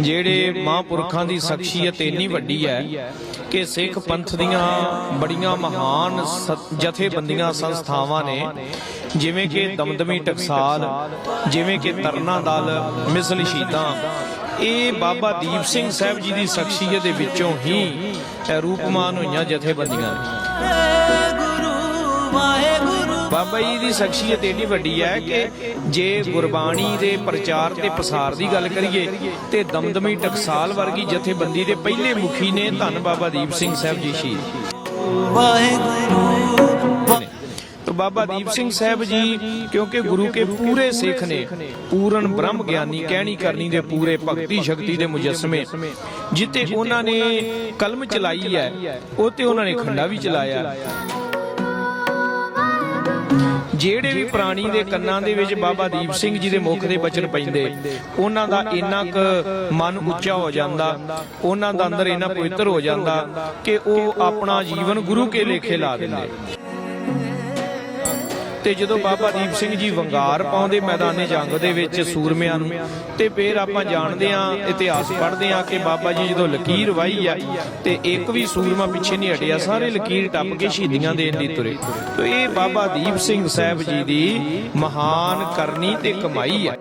ਜਿਹੜੇ ਮਹਾਂਪੁਰਖਾਂ ਦੀ ਸ਼ਖਸੀਅਤ ਇੰਨੀ ਵੱਡੀ ਹੈ ਕਿ ਸਿੱਖ ਪੰਥ ਦੀਆਂ ਬੜੀਆਂ ਮਹਾਨ ਸ- ਜਥੇਬੰਦੀਆਂ ਸੰਸਥਾਵਾਂ ਨੇ, ਜਿਵੇਂ ਕਿ ਦਮਦਮੀ ਟਕਸਾਲ, ਜਿਵੇਂ ਕਿ ਤਰਨਾ ਦਲ, ਮਿਸਲ ਸ਼ਹੀਦਾਂ, ਇਹ ਬਾਬਾ ਦੀਪ ਸਿੰਘ ਸਾਹਿਬ ਜੀ ਦੀ ਸ਼ਖਸੀਅਤ ਦੇ ਵਿੱਚੋਂ ਹੀ ਰੂਪਮਾਨ ਹੋਈਆਂ ਜਥੇਬੰਦੀਆਂ ਨੇ। ਬਾਬਾ ਜੀ ਦੀ ਸ਼ਖਸੀਅਤ ਇੰਨੀ ਵੱਡੀ ਹੈ ਕਿ ਜੇ ਗੁਰਬਾਣੀ ਦੇ ਪ੍ਰਚਾਰ ਤੇ ਪਸਾਰ ਦੀ ਗੱਲ ਕਰੀਏ ਤੇ ਦਮਦਮੀ ਟਕਸਾਲ ਵਰਗੀ ਜਥੇਬੰਦੀ ਦੇ ਪਹਿਲੇ ਮੁਖੀ ਨੇ ਧੰਨ ਬਾਬਾ ਦੀਪ ਸਿੰਘ ਸਾਹਿਬ ਜੀ ਸ਼ਹੀਦ। ਬਾਬਾ ਦੀਪ ਸਿੰਘ ਸਾਹਿਬ ਜੀ, ਕਿਉਂਕਿ ਗੁਰੂ ਕੇ ਪੂਰੇ ਸਿੱਖ ਨੇ, ਪੂਰਨ ਬ੍ਰਹਮ ਗਿਆਨੀ, ਕਹਿਣੀ ਕਰਨੀ ਦੇ ਪੂਰੇ ਭਗਤੀ ਸ਼ਕਤੀ ਦੇ ਮੁਜਸਮੇ ਜਿੱਤੇ ਉਹਨਾਂ ਨੇ ਕਲਮ ਚਲਾਈ ਹੈ, ਉਹ ਤੇ ਉਹਨਾਂ ਨੇ ਖੰਡਾ ਵੀ ਚਲਾਇਆ। ਜਿਹੜੇ ਵੀ ਪ੍ਰਾਣੀ ਦੇ ਕੰਨਾਂ ਦੇ ਵਿੱਚ ਬਾਬਾ ਦੀਪ ਸਿੰਘ ਜੀ ਦੇ ਮੁਖ ਦੇ ਬਚਨ ਪੈਂਦੇ ਉਹਨਾਂ ਦਾ ਇੰਨਾ ਕੁ ਮਨ ਉੱਚਾ ਹੋ ਜਾਂਦਾ ਉਹਨਾਂ ਦਾ ਅੰਦਰ ਇੰਨਾ ਪਵਿੱਤਰ ਹੋ ਜਾਂਦਾ ਕਿ ਉਹ ਆਪਣਾ ਜੀਵਨ ਗੁਰੂ ਕੇ ਲੇਖੇ ਲਾ ਦਿੰਦੇ। ਤੇ ਜਦੋਂ ਬਾਬਾ ਦੀਪ ਸਿੰਘ ਜੀ ਵੰਗਾਰ ਪਾਉਂਦੇ ਮੈਦਾਨੇ ਜੰਗ ਦੇ ਵਿੱਚ ਸੂਰਮਿਆਂ ਨੂੰ, ਤੇ ਫਿਰ ਆਪਾਂ ਜਾਣਦੇ ਆਂ ਇਤਿਹਾਸ ਪੜ੍ਹਦੇ ਆਂ ਕਿ ਬਾਬਾ ਜੀ ਜਦੋਂ ਲਕੀਰ ਵਾਹੀ ਆ, ਤੇ ਇੱਕ ਵੀ ਸੂਰਮਾ ਪਿੱਛੇ ਨਹੀਂ ਹਟਿਆ, ਸਾਰੇ ਲਕੀਰ ਟੱਪ ਕੇ ਸ਼ਹੀਦੀਆਂ ਦੇਣ ਲਈ ਤੁਰੇ। ਤੇ ਇਹ ਬਾਬਾ ਦੀਪ ਸਿੰਘ ਸਾਹਿਬ ਜੀ ਦੀ ਮਹਾਨ ਕਰਨੀ ਤੇ ਕਮਾਈ ਹੈ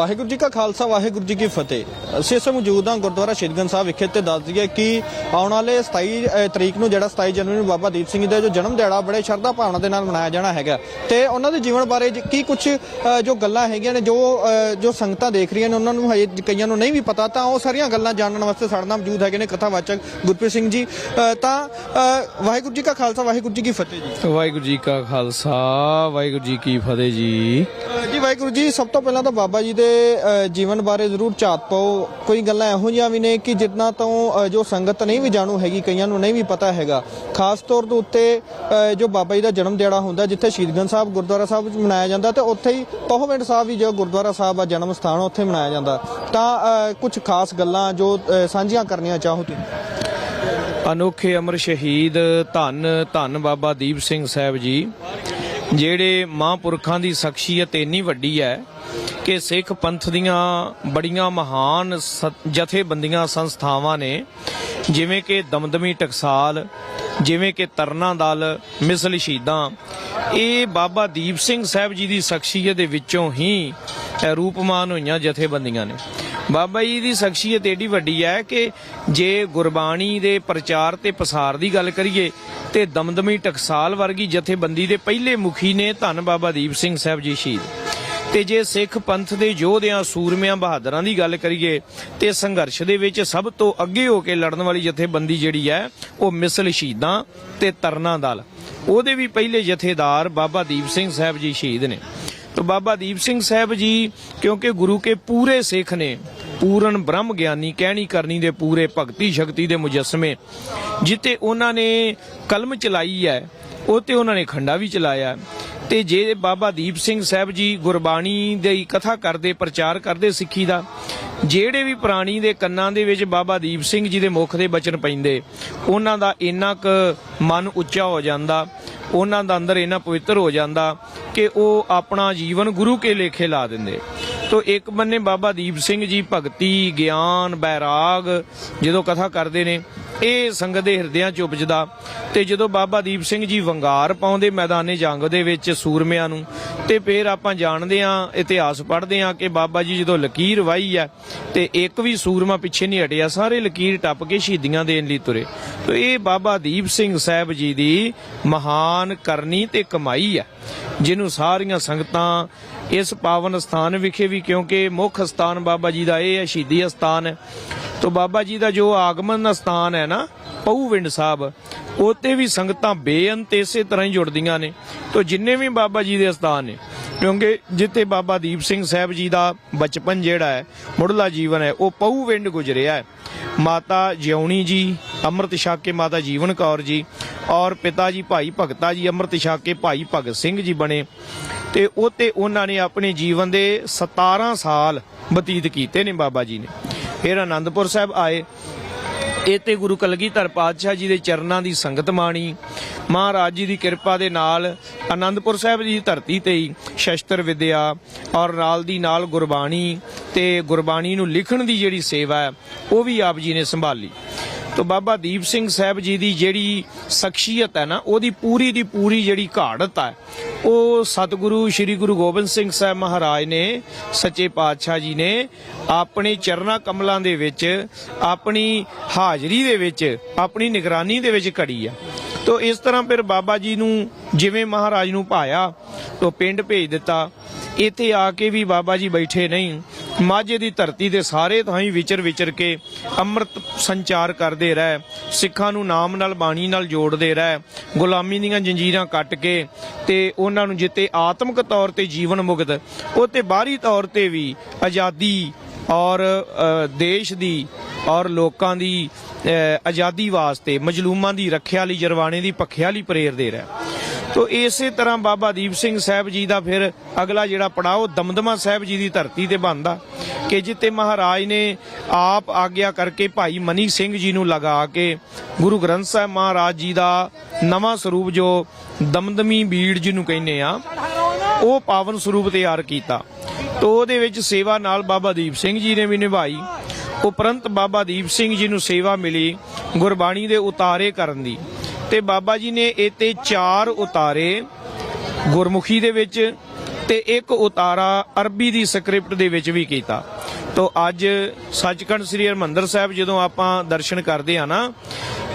ਵਾਹਿਗੁਰੂ ਜੀ ਕਾ ਖਾਲਸਾ, ਵਾਹਿਗੁਰੂ ਜੀ ਕੀ ਫਤਿਹ। ਅਸੀਂ ਇਸ ਮੌਜੂਦ ਹਾਂ ਗੁਰਦੁਆਰਾ ਸ਼ਹੀਦਗੰਜ ਸਾਹਿਬ ਵਿਖੇ ਤੇ ਦੱਸ ਦਈਏ ਕਿ ਆਉਣ ਵਾਲੇ 27 ਤਰੀਕ ਨੂੰ ਜਿਹੜਾ 27 ਜਨਵਰੀ ਨੂੰ ਬਾਬਾ ਦੀਪ ਸਿੰਘ ਜੀ ਦਾ ਜੋ ਜਨਮ ਦਿਹਾੜਾ, ਬੜੇ ਸ਼ਰਧਾ ਭਾਵਨਾ ਦੇ ਨਾਲ ਮਨਾਇਆ ਜਾਣਾ ਹੈਗਾ। ਤੇ ਉਹਨਾਂ ਦੇ ਜੀਵਨ ਬਾਰੇ ਕੀ ਕੁਝ ਜੋ ਗੱਲਾਂ ਹੈਗੀਆਂ ਨੇ, ਜੋ ਜੋ ਸੰਗਤਾਂ ਦੇਖ ਰਹੀਆਂ ਨੇ, ਉਹਨਾਂ ਨੂੰ ਹਜੇ ਕਈਆਂ ਨੂੰ ਨਹੀਂ ਵੀ ਪਤਾ, ਤਾਂ ਉਹ ਸਾਰੀਆਂ ਗੱਲਾਂ ਜਾਣਨ ਵਾਸਤੇ ਸਾਡੇ ਨਾਲ ਮੌਜੂਦ ਹੈਗੇ ਨੇ ਕਥਾਵਾਚਕ ਗੁਰਪ੍ਰੀਤ ਸਿੰਘ ਜੀ। ਤਾਂ ਵਾਹਿਗੁਰੂ ਜੀ ਕਾ ਖਾਲਸਾ, ਵਾਹਿਗੁਰੂ ਜੀ ਕੀ ਫਤਿਹ ਜੀ। ਵਾਹਿਗੁਰੂ ਜੀ ਕਾ ਖਾਲਸਾ, ਵਾਹਿਗੁਰੂ ਜੀ ਕੀ ਫਤਿਹ ਜੀ। ਵਾਹਿਗੁਰੂ ਜੀ, ਸਭ ਤੋਂ ਪਹਿਲਾਂ ਤਾਂ ਬਾਬਾ ਜੀ ਦੇ ਜੀਵਨ ਬਾਰੇ ਜ਼ਰੂਰ ਝਾਤ ਪਾਓ। ਕੋਈ ਗੱਲਾਂ ਇਹੋ ਜਿਹੀਆਂ ਵੀ ਨੇ ਕਿ ਜਿੰਨਾ ਤੋਂ ਜੋ ਸੰਗਤ ਨਹੀਂ ਵੀ ਜਾਣੂ ਹੈਗੀ, ਕਈਆਂ ਨੂੰ ਨਹੀਂ ਵੀ ਪਤਾ ਹੈਗਾ। ਖਾਸ ਤੌਰ ਦੇ ਉੱਤੇ ਜੋ ਬਾਬਾ ਜੀ ਦਾ ਜਨਮ ਦਿਹਾੜਾ ਹੁੰਦਾ, ਜਿੱਥੇ ਸ਼ਹੀਦਗੰਜ ਸਾਹਿਬ ਗੁਰਦੁਆਰਾ ਸਾਹਿਬ ਵਿੱਚ ਮਨਾਇਆ ਜਾਂਦਾ ਤੇ ਉੱਥੇ ਹੀ ਪਹੁਵਿੰਡ ਸਾਹਿਬ ਵੀ ਜੋ ਗੁਰਦੁਆਰਾ ਸਾਹਿਬ ਆ ਜਨਮ ਸਥਾਨ ਉੱਥੇ ਮਨਾਇਆ ਜਾਂਦਾ। ਤਾਂ ਕੁਝ ਖਾਸ ਗੱਲਾਂ ਜੋ ਸਾਂਝੀਆਂ ਕਰਨੀਆਂ ਚਾਹੋ ਤੁਸੀਂ। ਅਨੋਖੇ ਅਮਰ ਸ਼ਹੀਦ ਧੰਨ ਧੰਨ ਬਾਬਾ ਦੀਪ ਸਿੰਘ ਸਾਹਿਬ ਜੀ। ਜਿਹੜੇ ਮਹਾਂਪੁਰਖਾਂ ਦੀ ਸ਼ਖਸੀਅਤ ਇੰਨੀ ਵੱਡੀ ਹੈ ਕਿ ਸਿੱਖ ਪੰਥ ਦੀਆਂ ਬੜੀਆਂ ਮਹਾਨ ਸ- ਜਥੇਬੰਦੀਆਂ ਸੰਸਥਾਵਾਂ ਨੇ ਜਿਵੇਂ ਕਿ ਦਮਦਮੀ ਟਕਸਾਲ, ਜਿਵੇਂ ਕਿ ਤਰਨਾ ਦਲ, ਮਿਸਲ ਸ਼ਹੀਦਾਂ, ਇਹ ਬਾਬਾ ਦੀਪ ਸਿੰਘ ਸਾਹਿਬ ਜੀ ਦੀ ਸ਼ਖਸੀਅਤ ਦੇ ਵਿੱਚੋਂ ਹੀ ਰੂਪਮਾਨ ਹੋਈਆਂ ਜਥੇਬੰਦੀਆਂ ਨੇ। ਬਾਬਾ ਜੀ ਦੀ ਸ਼ਖਸੀਅਤ ਏਡੀ ਵੱਡੀ ਹੈ ਕਿ ਜੇ ਗੁਰਬਾਣੀ ਦੇ ਪ੍ਰਚਾਰ ਤੇ ਪ੍ਰਸਾਰ ਦੀ ਗੱਲ ਕਰੀਏ ਤੇ ਦਮਦਮੀ ਟਕਸਾਲ ਵਰਗੀ ਜਥੇਬੰਦੀ ਦੇ ਪਹਿਲੇ ਮੁਖੀ ਨੇ ਧੰਨ ਬਾਬਾ ਦੀਪ ਸਿੰਘ ਸਾਹਿਬ ਜੀ ਸ਼ਹੀਦ। ਤੇ ਜੇ ਸਿੱਖ ਪੰਥ ਦੇ ਯੋਧਿਆਂ, ਸੂਰਮਿਆਂ, ਬਹਾਦਰਾਂ ਦੀ ਗੱਲ ਕਰੀਏ ਤੇ ਸੰਘਰਸ਼ ਦੇ ਵਿੱਚ ਸਭ ਤੋਂ ਅੱਗੇ ਹੋ ਕੇ ਲੜਨ ਵਾਲੀ ਜਥੇਬੰਦੀ ਜਿਹੜੀ ਹੈ ਉਹ ਮਿਸਲ ਸ਼ਹੀਦਾਂ ਤੇ ਤਰਨਾ ਦਲ। ਉਹਦੇ ਵੀ ਪਹਿਲੇ ਜਥੇਦਾਰ ਬਾਬਾ ਦੀਪ ਸਿੰਘ ਸਾਹਿਬ ਜੀ ਸ਼ਹੀਦ ਨੇ। ਤੋ ਬਾਬਾ ਦੀਪ ਸਿੰਘ ਸਾਹਿਬ ਜੀ ਕਿਉਂਕਿ ਗੁਰੂ ਕੇ ਪੂਰੇ ਸਿੱਖ ਨੇ ਪੂਰਨ ਬ੍ਰਹਮ ਗਿਆਨੀ ਕਹਿਣੀ ਕਰਨੀ ਦੇ ਪੂਰੇ ਭਗਤੀ ਸ਼ਕਤੀ ਦੇ ਮੁਜੱਸਮੇ ਜਿੱਤੇ ਉਹਨਾਂ ਨੇ ਕਲਮ ਚਲਾਈ ਹੈ ਉਹ ਤੇ ਉਹਨਾਂ ਨੇ ਖੰਡਾ ਵੀ ਚਲਾਇਆ ਤੇ ਜੇ ਬਾਬਾ ਦੀਪ ਸਿੰਘ ਸਾਹਿਬ ਜੀ ਗੁਰਬਾਣੀ ਦੀ ਕਥਾ ਕਰਦੇ ਪ੍ਰਚਾਰ ਕਰਦੇ ਸਿੱਖੀ ਦਾ ਜਿਹੜੇ ਵੀ ਪ੍ਰਾਣੀ ਦੇ ਕੰਨਾਂ ਦੇ ਵਿੱਚ ਬਾਬਾ ਦੀਪ ਸਿੰਘ ਜੀ ਦੇ ਮੁਖ ਦੇ ਬਚਨ ਪੈਂਦੇ ਉਹਨਾਂ ਦਾ ਇੰਨਾ ਕੁ ਮਨ ਉੱਚਾ ਹੋ ਜਾਂਦਾ ਉਹਨਾਂ ਦਾ ਅੰਦਰ ਇੰਨਾ ਪਵਿੱਤਰ ਹੋ ਜਾਂਦਾ ਕਿ ਉਹ ਆਪਣਾ ਜੀਵਨ ਗੁਰੂ ਕੇ ਲੇਖੇ ਲਾ ਦਿੰਦੇ। ਤੋ ਇੱਕ ਬੰਨੇ ਬਾਬਾ ਦੀਪ ਸਿੰਘ ਜੀ ਭਗਤੀ, ਗਿਆਨ, ਬੈਰਾਗ ਜਦੋਂ ਕਥਾ ਕਰਦੇ ਨੇ, ਇਹ ਸੰਗਤ ਦੇ ਹਿਰਦਿਆਂ 'ਚ ਉਪਜਦਾ। ਤੇ ਜਦੋਂ ਬਾਬਾ ਦੀਪ ਸਿੰਘ ਜੀ ਵੰਗਾਰ ਪਾਉਂਦੇ ਮੈਦਾਨੇ ਜੰਗ ਦੇ ਵਿੱਚ ਸੂਰਮਿਆਂ ਨੂੰ, ਤੇ ਫਿਰ ਆਪਾਂ ਜਾਣਦੇ ਆਂ ਇਤਿਹਾਸ ਪੜ੍ਹਦੇ ਆਂ ਕਿ ਬਾਬਾ ਜੀ ਜਦੋਂ ਲਕੀਰ ਵਾਹੀ ਆ ਤੇ ਇੱਕ ਵੀ ਸੂਰਮਾ ਪਿੱਛੇ ਨਹੀਂ ਹਟਿਆ, ਸਾਰੇ ਲਕੀਰ ਟੱਪ ਕੇ ਸ਼ਹੀਦੀਆਂ ਦੇਣ ਲਈ ਤੁਰੇ। ਤੇ ਇਹ ਬਾਬਾ ਦੀਪ ਸਿੰਘ ਸਾਹਿਬ ਜੀ ਦੀ ਮਹਾਨ ਕਰਨੀ ਤੇ ਕਮਾਈ ਆ ਜਿਹਨੂੰ ਸਾਰੀਆਂ ਸੰਗਤਾਂ ਇਸ ਪਾਵਨ ਸਥਾਨ ਵਿਖੇ ਵੀ ਕਿਉਂਕਿ ਮੁੱਖ ਸਥਾਨ ਬਾਬਾ ਜੀ ਦਾ ਇਹ ਹੈ, ਸ਼ਹੀਦੀ ਸਥਾਨ। ਹੈ ਤੋ ਬਾਬਾ ਜੀ ਦਾ ਜੋ ਆਗਮਨ ਦਾ ਸਥਾਨ ਹੈ ਨਾ ਪਊਵਿੰਡ ਸਾਹਿਬ ਉੱਤੇ ਵੀ ਸੰਗਤਾਂ ਬੇਅੰਤ ਇਸੇ ਤਰ੍ਹਾਂ ਹੀ ਜੁੜਦੀਆਂ ਨੇ। ਤੋ ਜਿੰਨੇ ਵੀ ਬਾਬਾ ਜੀ ਦੇ ਸਥਾਨ ਨੇ, ਕਿਉਂਕਿ ਜਿੱਥੇ ਬਾਬਾ ਦੀਪ ਸਿੰਘ ਸਾਹਿਬ ਜੀ ਦਾ ਬਚਪਨ ਜਿਹੜਾ ਹੈ, ਮੁੱਢਲਾ ਜੀਵਨ ਹੈ, ਉਹ ਪਊਵਿੰਡ ਗੁਜ਼ਰਿਆ ਹੈ। ਮਾਤਾ ਜਿਉਣੀ ਜੀ, ਅੰਮ੍ਰਿਤ ਛਕ ਕੇ ਮਾਤਾ ਜੀਵਨ ਕੌਰ ਜੀ ਔਰ ਪਿਤਾ ਜੀ ਭਾਈ ਭਗਤਾ ਜੀ, ਅੰਮ੍ਰਿਤ ਛਕ ਕੇ ਭਾਈ ਭਗਤ ਸਿੰਘ ਜੀ ਬਣੇ ਤੇ ਉਹ ਤੇ ਉਹਨਾਂ ਨੇ ਆਪਣੇ ਜੀਵਨ ਦੇ 17 ਸਾਲ ਬਤੀਤ ਕੀਤੇ ਨੇ ਬਾਬਾ ਜੀ ਨੇ। ਫਿਰ ਆਨੰਦਪੁਰ ਸਾਹਿਬ ਆਏ। ਇਹ ਤੇ ਗੁਰੂ ਕਲਗੀਧਰ ਪਾਤਸ਼ਾਹ ਜੀ ਦੇ ਚਰਨਾਂ ਦੀ ਸੰਗਤ ਮਾਣੀ। ਮਹਾਰਾਜ ਜੀ ਦੀ ਕਿਰਪਾ ਦੇ ਨਾਲ ਆਨੰਦਪੁਰ ਸਾਹਿਬ ਦੀ ਧਰਤੀ ਤੇ ਹੀ ਸ਼ਸਤਰ ਵਿਦਿਆ ਔਰ ਨਾਲ ਦੀ ਨਾਲ ਗੁਰਬਾਣੀ ਤੇ ਗੁਰਬਾਣੀ ਨੂੰ ਲਿਖਣ ਦੀ ਜਿਹੜੀ ਸੇਵਾ ਹੈ, ਉਹ ਵੀ ਆਪ ਜੀ ਨੇ ਸੰਭਾਲੀ। ਤੋ ਬਾਬਾ ਦੀਪ ਸਿੰਘ ਸਾਹਿਬ ਜੀ ਦੀ ਜਿਹੜੀ ਸ਼ਖਸੀਅਤ ਹੈ ਨਾ, ਉਹਦੀ ਪੂਰੀ ਦੀ ਪੂਰੀ ਜਿਹੜੀ ਘਾੜਤ ਹੈ, ਉਹ ਸਤਿਗੁਰੂ ਸ੍ਰੀ ਗੁਰੂ ਗੋਬਿੰਦ ਸਿੰਘ ਸਾਹਿਬ ਮਹਾਰਾਜ ਨੇ, ਸੱਚੇ ਪਾਤਸ਼ਾਹ ਜੀ ਨੇ ਆਪਣੇ ਚਰਨਾ ਕਮਲਾਂ ਦੇ ਵਿੱਚ, ਆਪਣੀ ਹਾਜ਼ਰੀ ਦੇ ਵਿੱਚ, ਆਪਣੀ ਨਿਗਰਾਨੀ ਦੇ ਵਿੱਚ ਘੜੀ ਆ। ਤੋ ਇਸ ਤਰ੍ਹਾਂ ਫਿਰ ਬਾਬਾ ਜੀ ਨੂੰ ਜਿਵੇਂ ਮਹਾਰਾਜ ਨੂੰ ਭਾਇਆ ਤੋ ਪਿੰਡ ਭੇਜ ਦਿੱਤਾ। ਇੱਥੇ ਆ ਕੇ ਵੀ ਬਾਬਾ ਜੀ ਬੈਠੇ ਨਹੀਂ। ਮਾਝੇ ਦੀ ਧਰਤੀ ਦੇ ਸਾਰੇ ਥਾਈਂ ਵਿਚਰ ਵਿਚਰ ਕੇ ਅੰਮ੍ਰਿਤ ਸੰਚਾਰ ਕਰਦੇ ਰਹਿ, ਸਿੱਖਾਂ ਨੂੰ ਨਾਮ ਨਾਲ, ਬਾਣੀ ਨਾਲ ਜੋੜਦੇ ਰਹਿ, ਗੁਲਾਮੀ ਦੀਆਂ ਜੰਜੀਰਾਂ ਕੱਟ ਕੇ ਤੇ ਉਹਨਾਂ ਨੂੰ ਜਿੱਤੇ ਆਤਮਿਕ ਤੌਰ ਤੇ ਜੀਵਨ ਮੁਕਤ ਉਹ ਤੇ ਬਾਹਰੀ ਤੌਰ ਤੇ ਵੀ ਆਜ਼ਾਦੀ ਔਰ ਦੇਸ਼ ਦੀ ਔਰ ਲੋਕਾਂ ਦੀ ਆਜ਼ਾਦੀ ਵਾਸਤੇ ਮਜਲੂਮਾਂ ਦੀ ਰੱਖਿਆ ਲਈ, ਜਰਵਾਣੇ ਦੀ ਪੱਖਿਆ ਲਈ ਪ੍ਰੇਰਦੇ ਰਹਿ। ਤੋ ਇਸੇ ਤਰ੍ਹਾਂ ਬਾਬਾ ਦੀਪ ਸਿੰਘ ਸਾਹਿਬ ਜੀ ਦਾ ਫਿਰ ਅਗਲਾ ਜਿਹੜਾ ਪੜਾਅ ਦਮਦਮਾ ਸਾਹਿਬ ਜੀ ਦੀ ਧਰਤੀ ਤੇ ਬਣਦਾ। ਕਿ ਜਿੱਤੇ ਮਹਾਰਾਜ ਨੇ ਆਪ ਆਗਿਆ ਕਰਕੇ ਭਾਈ ਮਨੀ ਸਿੰਘ ਜੀ ਨੂੰ ਲਗਾ ਕੇ ਗੁਰੂ ਗ੍ਰੰਥ ਸਾਹਿਬ ਮਹਾਰਾਜ ਜੀ ਦਾ ਨਵਾਂ ਸਰੂਪ ਜੋ ਦਮਦਮੀ ਬੀੜ ਜੀ ਨੂੰ ਕਹਿੰਦੇ ਆ, ਉਹ ਪਾਵਨ ਸਰੂਪ ਤਿਆਰ ਕੀਤਾ। ਤੋ ਉਹਦੇ ਵਿੱਚ ਸੇਵਾ ਨਾਲ ਬਾਬਾ ਦੀਪ ਸਿੰਘ ਜੀ ਨੇ ਵੀ ਨਿਭਾਈ। ਉਪਰੰਤ ਬਾਬਾ ਦੀਪ ਸਿੰਘ ਜੀ ਨੂੰ ਸੇਵਾ ਮਿਲੀ ਗੁਰਬਾਣੀ ਦੇ ਉਤਾਰੇ ਕਰਨ ਦੀ। ਤੇ ਬਾਬਾ ਜੀ ਨੇ ਇਹ ਤੇ ਚਾਰ ਉਤਾਰੇ ਗੁਰਮੁਖੀ ਦੇ ਵਿੱਚ ਤੇ ਇੱਕ ਉਤਾਰਾ ਅਰਬੀ ਦੀ ਸਕ੍ਰਿਪਟ ਦੇ ਵਿੱਚ ਵੀ ਕੀਤਾ। ਤੋ ਅੱਜ ਸੱਚਖੰਡ ਸ੍ਰੀ ਹਰਿਮੰਦਰ ਸਾਹਿਬ ਜਦੋਂ ਆਪਾਂ ਦਰਸ਼ਨ ਕਰਦੇ ਆ ਨਾ,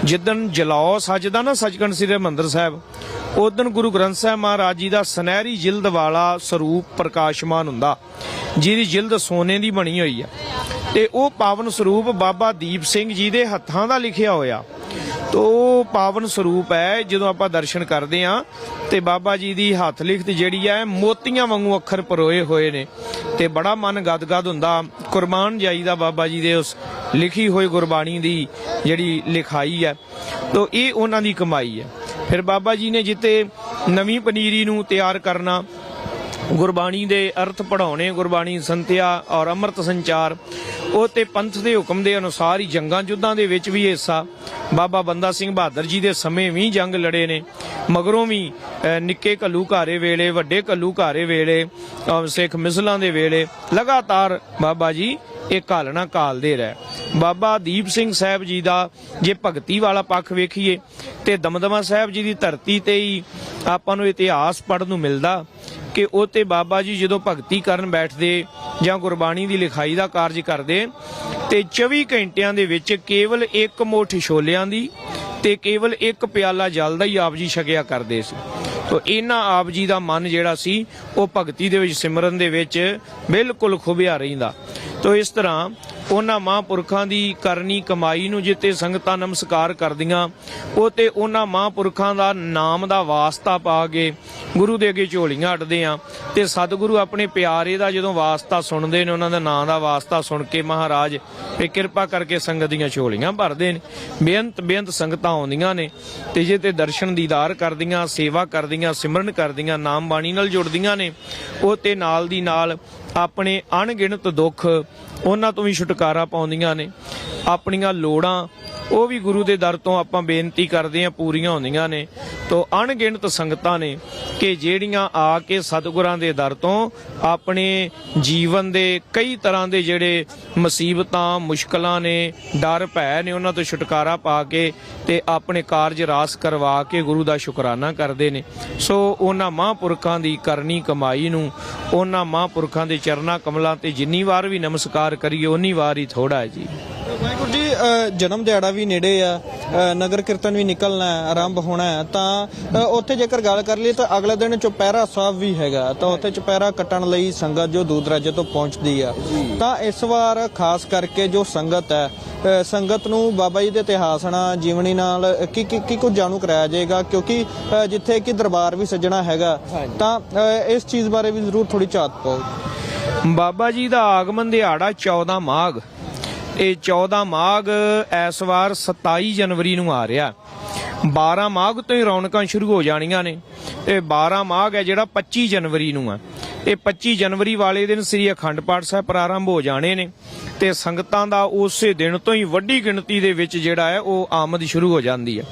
ਜਿੱਦਣ ਜਲੌ ਸਜਦਾ ਨਾ ਸੱਚਖੰਡ ਸ੍ਰੀ ਹਰਿਮੰਦਰ ਸਾਹਿਬ ਉਦੋਂ ਗੁਰੂ ਗ੍ਰੰਥ ਸਾਹਿਬ ਮਹਾਰਾਜ ਜੀ ਦਾ ਸੁਨਹਿਰੀ ਜਿਲਦ ਵਾਲਾ ਸਰੂਪ ਪ੍ਰਕਾਸ਼ਮਾਨ ਹੁੰਦਾ, ਜਿਹਦੀ ਜਿਲਦ ਸੋਨੇ ਦੀ ਬਣੀ ਹੋਈ ਆ। ਤੇ ਉਹ ਪਾਵਨ ਸਰੂਪ ਬਾਬਾ ਦੀਪ ਸਿੰਘ ਜੀ ਦੇ ਹੱਥਾਂ ਦਾ ਲਿਖਿਆ ਹੋਇਆ। ਤੋ ਉਹ ਪਾਵਨ ਸਰੂਪ ਹੈ, ਜਦੋਂ ਆਪਾਂ ਦਰਸ਼ਨ ਕਰਦੇ ਆ ਤੇ ਬਾਬਾ ਜੀ ਦੀ ਹੱਥ ਲਿਖਤ ਜਿਹੜੀ ਹੈ, ਮੋਤੀਆਂ ਵਾਂਗੂ ਅੱਖਰ ਪਰੋਏ ਹੋਏ ਨੇ ਤੇ ਬੜਾ ਮਨ ਗਦਗਦ ਹੁੰਦਾ। ਕੁਰਬਾਨ ਜਾਈਦਾ ਬਾਬਾ ਜੀ ਦੇ ਉਸ ਲਿਖੀ ਹੋਈ ਗੁਰਬਾਣੀ ਦੀ ਜਿਹੜੀ ਲਿਖਾਈ ਹੈ, ਤੋ ਇਹ ਉਹਨਾਂ ਦੀ ਕਮਾਈ ਹੈ। ਫਿਰ ਬਾਬਾ ਜੀ ਨੇ ਜਿੱਤੇ ਨਵੀਂ ਪਨੀਰੀ ਨੂੰ ਤਿਆਰ ਕਰਨਾ ਗੁਰਬਾਣੀ ਦੇ ਅਰਥ ਪੜਾਉਣੇ ਗੁਰਬਾਣੀ ਸੰਤਿਆ ਔਰ ਅੰਮ੍ਰਿਤ ਸੰਚਾਰ ਉਹ ਤੇ ਪੰਥ ਦੇ ਹੁਕਮ ਦੇ ਅਨੁਸਾਰ ਹੀ ਜੰਗਾਂ ਯੁੱਧਾਂ ਦੇ ਵਿੱਚ ਵੀ ਹਿੱਸਾ। ਬਾਬਾ ਬੰਦਾ ਸਿੰਘ ਬਹਾਦਰ ਜੀ ਦੇ ਸਮੇਂ ਵੀ ਜੰਗ ਲੜੇ ਨੇ। ਮਗਰੋਂ ਵੀ ਨਿੱਕੇ ਘੱਲੂ ਘਾਰੇ ਵੇਲੇ ਵੱਡੇ ਘੱਲੂ ਘਾਰੇ ਵੇਲੇ ਅਹ, ਸਿੱਖ ਮਿਸਲਾਂ ਦੇ ਵੇਲੇ ਲਗਾਤਾਰ ਬਾਬਾ ਜੀ ਇਹ ਕਾਲਣਾ ਕਾਲਦੇ ਰਹਿ। ਬਾਬਾ ਦੀਪ ਸਿੰਘ ਸਾਹਿਬ ਜੀ ਦਾ ਜੇ ਭਗਤੀ ਵਾਲਾ ਪੱਖ ਵੇਖੀਏ ਤੇ ਦਮਦਮਾ ਸਾਹਿਬ ਜੀ ਦੀ ਧਰਤੀ ਤੇ ਹੀ ਆਪਾਂ ਨੂੰ ਇਤਿਹਾਸ ਪੜਨ ਨੂੰ ਮਿਲਦਾ। ਕਿ ਉਹ ਤੇ ਬਾਬਾ ਜੀ ਜਦੋਂ ਭਗਤੀ ਕਰਨ ਬੈਠਦੇ ਜਾਂ ਗੁਰਬਾਣੀ ਦੀ ਲਿਖਾਈ ਦਾ ਕਾਰਜ ਕਰਦੇ, ਤੇ 24 ਘੰਟਿਆਂ ਦੇ ਵਿੱਚ ਕੇਵਲ ਇੱਕ ਮੁੱਠ ਛੋਲਿਆਂ ਦੀ ਤੇ ਕੇਵਲ ਇੱਕ ਪਿਆਲਾ ਜਲ ਦਾ ਹੀ ਆਪ ਜੀ ਛਕਿਆ ਕਰਦੇ ਸੀ। ਤੋ ਇਹਨਾਂ ਆਪ ਜੀ ਦਾ ਮਨ ਜਿਹੜਾ ਸੀ, ਉਹ ਭਗਤੀ ਦੇ ਵਿੱਚ ਸਿਮਰਨ ਦੇ ਵਿੱਚ ਬਿਲਕੁਲ ਖੁਬਿਆ ਰਹਿੰਦਾ। ਤੋ ਇਸ ਤਰ੍ਹਾਂ ਉਹਨਾਂ ਮਹਾਂਪੁਰਖਾਂ ਦੀ ਕਰਨੀ ਕਮਾਈ ਨੂੰ ਜਿੱਤੇ ਸੰਗਤਾਂ ਨਮਸਕਾਰ ਕਰਦੀਆਂ, ਉਹ ਤੇ ਉਹਨਾਂ ਮਹਾਂਪੁਰਖਾਂ ਦਾ ਨਾਮ ਦਾ ਵਾਸਤਾ ਪਾ ਕੇ ਗੁਰੂ ਦੇ ਅੱਗੇ ਝੋਲੀਆਂ ਅੱਡਦੇ ਆ। ਤੇ ਸਤਿਗੁਰੂ ਆਪਣੇ ਪਿਆਰੇ ਦਾ ਜਦੋਂ ਵਾਸਤਾ ਸੁਣਦੇ ਨੇ, ਉਹਨਾਂ ਦਾ ਨਾਂ ਦਾ ਵਾਸਤਾ ਸੁਣ ਕੇ ਮਹਾਰਾਜ ਤੇ ਕਿਰਪਾ ਕਰਕੇ ਸੰਗਤ ਦੀਆਂ ਝੋਲੀਆਂ ਭਰਦੇ ਨੇ। ਬੇਅੰਤ ਬੇਅੰਤ ਸੰਗਤਾਂ ਆਉਂਦੀਆਂ ਨੇ, ਤੇ ਜੇ ਤੇ ਦਰਸ਼ਨ ਦੀਦਾਰ ਕਰਦੀਆਂ, ਸੇਵਾ ਕਰਦੀਆਂ, ਸਿਮਰਨ ਕਰਦੀਆਂ ਨਾਮ ਬਾਣੀ ਨਾਲ ਜੁੜਦੀਆਂ ਨੇ, ਉਹ ਤੇ ਨਾਲ ਦੀ ਨਾਲ ਆਪਣੇ ਅਣਗਿਣਤ ਦੁੱਖ ਉਹਨਾਂ ਤੋਂ ਵੀ ਛੁਟਕਾਰਾ ਪਾਉਂਦੀਆਂ ਨੇ ਆਪਣੀਆਂ ਲੋੜਾਂ ਉਹ ਵੀ ਗੁਰੂ ਦੇ ਦਰ ਤੋਂ ਆਪਾਂ ਬੇਨਤੀ ਕਰਦੇ ਆ ਪੂਰੀਆਂ ਹੁੰਦੀਆਂ ਨੇ। ਤੋ ਅਣਗਿਣਤ ਸੰਗਤਾਂ ਨੇ ਕਿ ਜਿਹੜੀਆਂ ਆ ਕੇ ਸਤਿਗੁਰਾਂ ਦੇ ਦਰ ਤੋਂ ਆਪਣੇ ਜੀਵਨ ਦੇ ਕਈ ਤਰ੍ਹਾਂ ਦੇ ਜਿਹੜੇ ਮੁਸੀਬਤਾਂ, ਮੁਸ਼ਕਲਾਂ ਨੇ, ਡਰ, ਭੈ ਨੇ ਉਹਨਾਂ ਤੋਂ ਛੁਟਕਾਰਾ ਪਾ ਕੇ ਤੇ ਆਪਣੇ ਕਾਰਜ ਰਾਸ ਕਰਵਾ ਕੇ ਗੁਰੂ ਦਾ ਸ਼ੁਕਰਾਨਾ ਕਰਦੇ ਨੇ। ਸੋ ਉਹਨਾਂ ਮਹਾਂਪੁਰਖਾਂ ਦੀ ਕਰਨੀ ਕਮਾਈ ਨੂੰ, ਉਹਨਾਂ ਮਹਾਂਪੁਰਖਾਂ ਦੇ ਚਰਨਾ ਕਮਲਾਂ ਤੇ ਜਿੰਨੀ ਵਾਰ ਵੀ ਨਮਸਕਾਰ ਕਰੀਏ ਉਨੀ ਵਾਰ ਹੀ ਥੋੜਾ ਹੈ ਜੀ। ਵਾਹਿਗੁਰੂ ਜੀ ਜਨਮ ਦਿਹਾੜਾ ਵੀ ਨੇੜੇ ਆ ਨਗਰ ਕੀਰਤਨ ਵੀ ਨਿਕਲਣਾ ਹੈ ਆਰੰਭ ਹੋਣਾ ਹੈ ਤਾਂ ਉੱਥੇ ਜੇਕਰ ਗੱਲ ਕਰ ਲਈ ਤਾਂ ਅਗਲੇ ਦਿਨ ਚੁਪਹਿਰਾ ਸਾਹਿਬ ਵੀ ਹੈਗਾ ਤਾਂ ਉੱਥੇ ਚੁਪਹਿਰਾ ਕੱਟਣ ਲਈ ਸੰਗਤ ਜੋ ਦੂਰ ਦਰਾਜੇ ਤੋਂ ਪਹੁੰਚਦੀ ਆ। ਤਾਂ ਇਸ ਵਾਰ ਖਾਸ ਕਰਕੇ ਜੋ ਸੰਗਤ ਹੈ ਸੰਗਤ ਨੂੰ ਬਾਬਾ ਜੀ ਦੇ ਇਤਿਹਾਸ ਨਾਲ ਜੀਵਨੀ ਨਾਲ ਕੀ ਕੀ ਕੀ ਕੁਝ ਜਾਣੂ ਕਰਾਇਆ ਜਾਏਗਾ ਕਿਉਂਕਿ ਜਿੱਥੇ ਕਿ ਦਰਬਾਰ ਵੀ ਸੱਜਣਾ ਹੈਗਾ ਤਾਂ ਇਸ ਚੀਜ਼ ਬਾਰੇ ਵੀ ਜ਼ਰੂਰ ਥੋੜੀ ਝਾਤ ਪਾਓ। ਬਾਬਾ ਜੀ ਦਾ ਆਗਮਨ ਦਿਹਾੜਾ 14 ਮਾਘ ਇਹ 14 ਮਾਘ ਇਸ ਵਾਰ 27 ਜਨਵਰੀ ਨੂੰ ਆ ਰਿਹਾ। 12 ਮਾਘ ਤੋਂ ਹੀ ਰੌਣਕਾਂ ਸ਼ੁਰੂ ਹੋ ਜਾਣੀਆਂ ਨੇ। ਤੇ 12 ਮਾਘ ਹੈ ਜਿਹੜਾ 25 ਜਨਵਰੀ ਨੂੰ ਆ। ਇਹ 25 ਜਨਵਰੀ ਵਾਲੇ ਦਿਨ ਸ੍ਰੀ ਅਖੰਡ ਪਾਠ ਸਾਹਿਬ ਪ੍ਰਾਰੰਭ ਹੋ ਜਾਣੇ ਨੇ ਤੇ ਸੰਗਤਾਂ ਦਾ ਉਸੇ ਦਿਨ ਤੋਂ ਹੀ ਵੱਡੀ ਗਿਣਤੀ ਦੇ ਵਿੱਚ ਜਿਹੜਾ ਹੈ ਉਹ ਆਮਦ ਸ਼ੁਰੂ ਹੋ ਜਾਂਦੀ ਹੈ।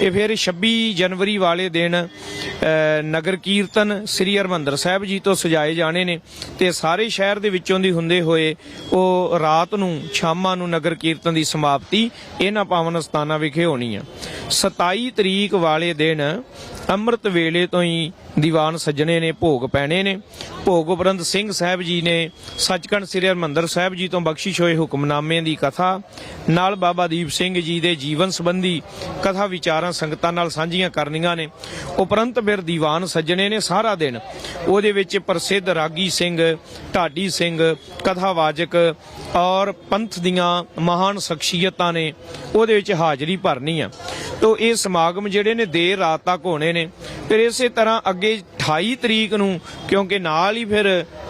ਇਹ ਫਿਰ 26 ਜਨਵਰੀ ਵਾਲੇ ਦਿਨ ਨਗਰ ਕੀਰਤਨ ਸ੍ਰੀ ਹਰਮੰਦਰ ਸਾਹਿਬ ਜੀ ਤੋਂ ਸਜਾਏ ਜਾਣੇ ਨੇ ਤੇ ਸਾਰੇ ਸ਼ਹਿਰ ਦੇ ਵਿੱਚੋਂ ਦੀ ਹੁੰਦੇ ਹੋਏ ਉਹ ਰਾਤ ਨੂੰ, ਸ਼ਾਮਾਂ ਨੂੰ ਨਗਰ ਕੀਰਤਨ ਦੀ ਸਮਾਪਤੀ ਇਹਨਾਂ ਪਾਵਨ ਸਥਾਨਾਂ ਵਿਖੇ ਹੋਣੀ ਆ। 27 ਤਰੀਕ ਵਾਲੇ ਦਿਨ ਅੰਮ੍ਰਿਤ ਵੇਲੇ ਤੋਂ ਹੀ ਦੀਵਾਨ ਸੱਜਣੇ ਨੇ, ਭੋਗ ਪੈਣੇ ਨੇ। ਭੋਗ ਉਪਰੰਤ ਸਿੰਘ ਸਾਹਿਬ ਜੀ ਨੇ, ਸੱਚਖੰਡ ਸ੍ਰੀ ਹਰਿਮੰਦਰ ਸਾਹਿਬ ਜੀ ਤੋਂ ਬਖਸ਼ਿਸ਼ ਹੋਏ ਹੁਕਮਨਾਮੇ ਦੀ ਕਥਾ, ਨਾਲ ਬਾਬਾ ਦੀਪ ਸਿੰਘ ਜੀ ਦੇ ਜੀਵਨ ਸੰਬੰਧੀ ਕਥਾ ਵਿਚਾਰਾਂ ਸੰਗਤਾਂ ਨਾਲ ਸਾਂਝੀਆਂ ਕਰਨੀਆਂ ਨੇ। ਉਪਰੰਤ ਫਿਰ ਦੀਵਾਨ ਸੱਜਣੇ ਨੇ ਸਾਰਾ ਦਿਨ ਉਹਦੇ ਵਿੱਚ ਪ੍ਰਸਿੱਧ ਰਾਗੀ ਸਿੰਘ, ਢਾਡੀ ਸਿੰਘ, ਕਥਾਵਾਚਕ ਔਰ ਪੰਥ ਦੀਆਂ ਮਹਾਨ ਸ਼ਖਸੀਅਤਾਂ ਨੇ ਉਹਦੇ ਵਿੱਚ ਹਾਜ਼ਰੀ ਭਰਨੀ ਆ। ਤੋ ਇਹ ਸਮਾਗਮ ਜਿਹੜੇ ਨੇ ਦੇਰ ਰਾਤ ਤੱਕ ਹੋਣੇ ਨੇ। ਫਿਰ ਇਸੇ ਤਰ੍ਹਾਂ ਅੱਗੇ 28 ਤਰੀਕ ਨੂੰ, ਕਿਉਂਕਿ ਨਾਲ ਹੀ ਫਿਰ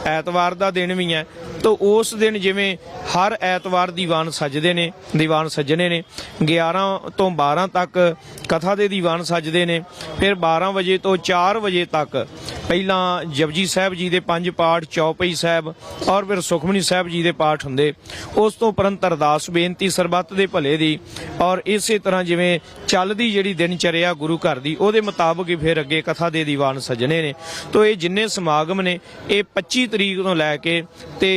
ਐਤਵਾਰ ਦਾ ਦਿਨ ਵੀ ਹੈ, ਤੋ ਉਸ ਦਿਨ ਜਿਵੇਂ ਹਰ ਐਤਵਾਰ ਦੀਵਾਨ ਸਜਦੇ ਨੇ, ਦੀਵਾਨ ਸੱਜਣੇ ਨੇ। 11 ਤੋਂ 12 ਤੱਕ ਕਥਾ ਦੇ ਦੀਵਾਨ ਸਜਦੇ ਨੇ। ਫਿਰ 12 ਵਜੇ ਤੋਂ 4 ਵਜੇ ਤੱਕ ਪਹਿਲਾਂ ਜਪਜੀ ਸਾਹਿਬ ਜੀ ਦੇ ਪੰਜ ਪਾਠ, ਚੌਪਈ ਸਾਹਿਬ ਔਰ ਫਿਰ ਸੁਖਮਨੀ ਸਾਹਿਬ ਜੀ ਦੇ ਪਾਠ ਹੁੰਦੇ। ਉਸ ਤੋਂ ਉਪਰੰਤ ਅਰਦਾਸ, ਬੇਨਤੀ, ਸਰਬੱਤ ਦੇ ਭਲੇ ਦੀ ਔਰ ਇਸੇ ਤਰ੍ਹਾਂ ਜਿਵੇਂ ਚੱਲਦੀ ਜਿਹੜੀ ਦਿਨਚਰਿਆ ਗੁਰੂ ਘਰ ਦੀ, ਉਹਦੇ ਮੁਤਾਬਕ ਹੀ ਫਿਰ ਅੱਗੇ ਕਥਾ ਦੇ ਦੀਵਾਨ ਸਜਣੇ ਨੇ। ਤੋ ਇਹ ਜਿੰਨੇ ਸਮਾਗਮ ਨੇ, ਇਹ 25 ਤਰੀਕ ਤੋਂ ਲੈ ਕੇ ਤੇ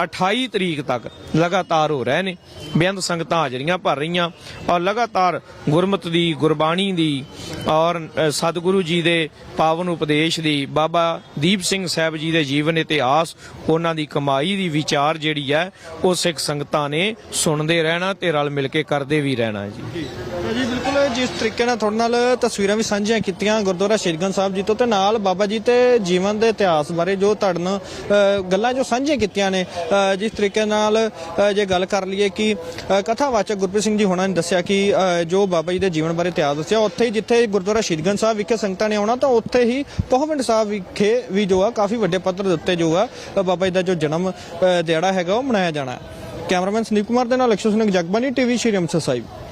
28 ਤਰੀਕ ਤੱਕ ਲਗਾਤਾਰ ਹੋ ਰਹੇ ਨੇ। ਬੇਅੰਤ ਸੰਗਤਾਂ ਹਾਜ਼ਰੀਆਂ ਭਰ ਰਹੀਆਂ ਔਰ ਲਗਾਤਾਰ ਗੁਰਮਤ ਦੀ, ਗੁਰਬਾਣੀ ਦੀ ਔਰ ਸਤਿਗੁਰੂ ਜੀ ਦੇ ਪਾਵਨ ਉਪਦੇਸ਼ ਦੀ, ਬਾਬਾ ਦੀਪ ਸਿੰਘ ਸਾਹਿਬ ਜੀ ਦੇ ਜੀਵਨ ਇਤਿਹਾਸ, ਉਹਨਾਂ ਦੀ ਕਮਾਈ ਦੀ ਵਿਚਾਰ ਜਿਹੜੀ ਹੈ, ਉਹ ਸਿੱਖ ਸੰਗਤਾਂ ਨੇ ਸੁਣਦੇ ਰਹਿਣਾ ਤੇ ਰਲ ਮਿਲ ਕੇ ਕਰਦੇ ਵੀ ਰਹਿਣਾ ਜੀ। ਜਿਸ ਤਰੀਕੇ ਨਾਲ ਤੁਹਾਡੇ ਨਾਲ ਤਸਵੀਰਾਂ ਵੀ ਸਾਂਝੀਆਂ ਕੀਤੀਆਂ ਗੁਰਦੁਆਰਾ ਸ਼ੇਰਗੰਜ ਸਾਹਿਬ ਜੀ ਤੋਂ ਤੇ ਨਾਲ ਬਾਬਾ ਜੀ ਤੇ ਜੀਵਨ ਦੇ ਇਤਿਹਾਸ ਬਾਰੇ ਜੋ ਤੁਹਾਡੇ ਨਾਲ ਗੱਲਾਂ ਜੋ ਸਾਂਝੀਆਂ ਕੀਤੀਆਂ ਨੇ ਜਿਸ ਤਰੀਕੇ ਨਾਲ ਜੇ ਗੱਲ ਕਰ ਲਈਏ ਕਿ ਕਥਾਵਾਚਕ ਗੁਰਪ੍ਰੀਤ ਸਿੰਘ ਜੀ ਹੋਣਾ ਨੇ ਦੱਸਿਆ ਕਿ ਜੋ ਬਾਬਾ ਜੀ ਦੇ ਜੀਵਨ ਬਾਰੇ ਇਤਿਹਾਸ ਦੱਸਿਆ, ਉੱਥੇ ਹੀ ਜਿੱਥੇ ਗੁਰਦੁਆਰਾ ਸ਼ੇਰਗੰਜ ਸਾਹਿਬ ਵਿਖੇ ਸੰਗਤਾਂ ਨੇ ਆਉਣਾ, ਤਾਂ ਉੱਥੇ ਹੀ ਪਹੁਵਿੰਡ ਸਾਹਿਬ ਵਿਖੇ ਵੀ ਜੋ ਆ, ਕਾਫੀ ਵੱਡੇ ਪੱਧਰ ਦੇ ਉੱਤੇ ਜੋ ਆ ਬਾਬਾ ਜੀ ਦਾ ਜੋ ਜਨਮ ਦਿਹਾੜਾ ਹੈਗਾ, ਉਹ ਮਨਾਇਆ ਜਾਣਾ ਕੈਮਰਾਮੈਨ ਸੰਦੀਪ ਕੁਮਾਰ ਦੇ ਨਾਲ ਅਕਸ਼ਰ ਸਿੰਘ ਜਗਬਾਨੀ ਟੀਵੀ, ਸ਼੍ਰੀ ਅੰਮ੍ਰਿਤਸਰ ਸਾਹਿਬ।